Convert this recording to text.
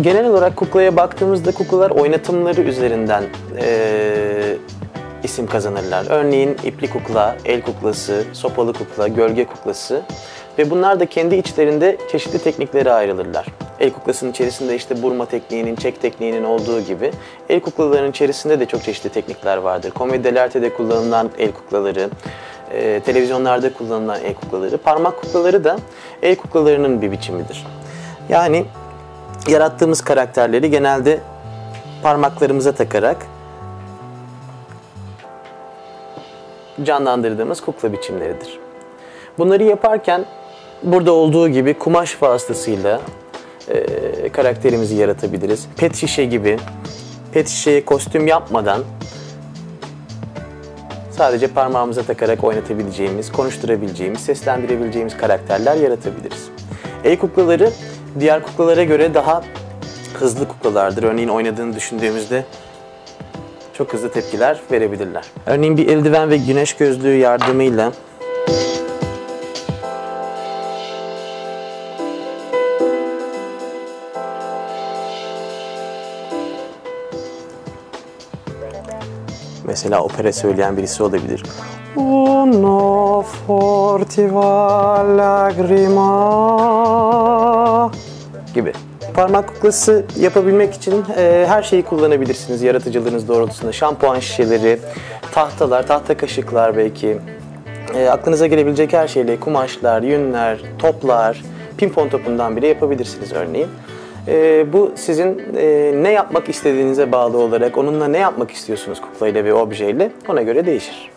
genel olarak kuklaya baktığımızda kuklalar oynatımları üzerinden eee, isim kazanırlar. Örneğin ipli kukla, el kuklası, sopalı kukla, gölge kuklası ve bunlar da kendi içlerinde çeşitli tekniklere ayrılırlar. El kuklasının içerisinde işte burma tekniğinin, çek tekniğinin olduğu gibi el kuklalarının içerisinde de çok çeşitli teknikler vardır. Komedilerde kullanılan el kuklaları, e, televizyonlarda kullanılan el kuklaları, parmak kuklaları da el kuklalarının bir biçimidir. Yani yarattığımız karakterleri genelde parmaklarımıza takarak canlandırdığımız kukla biçimleridir. Bunları yaparken burada olduğu gibi kumaş vasıtasıyla e, karakterimizi yaratabiliriz. Pet şişe gibi pet şişeye kostüm yapmadan sadece parmağımıza takarak oynatabileceğimiz, konuşturabileceğimiz, seslendirebileceğimiz karakterler yaratabiliriz. El kuklaları diğer kuklalara göre daha hızlı kuklalardır. Örneğin oynadığını düşündüğümüzde çok hızlı tepkiler verebilirler. Örneğin bir eldiven ve güneş gözlüğü yardımıyla Mesela opera söyleyen birisi olabilir. Uno fortiva lagrima. Parmak kuklası yapabilmek için e, her şeyi kullanabilirsiniz yaratıcılığınız doğrultusunda. Şampuan şişeleri, tahtalar, tahta kaşıklar belki. E, aklınıza gelebilecek her şeyle kumaşlar, yünler, toplar, pimpon topundan bile yapabilirsiniz örneğin. E, bu sizin e, ne yapmak istediğinize bağlı olarak onunla ne yapmak istiyorsunuz kuklayla ve objeyle ona göre değişir.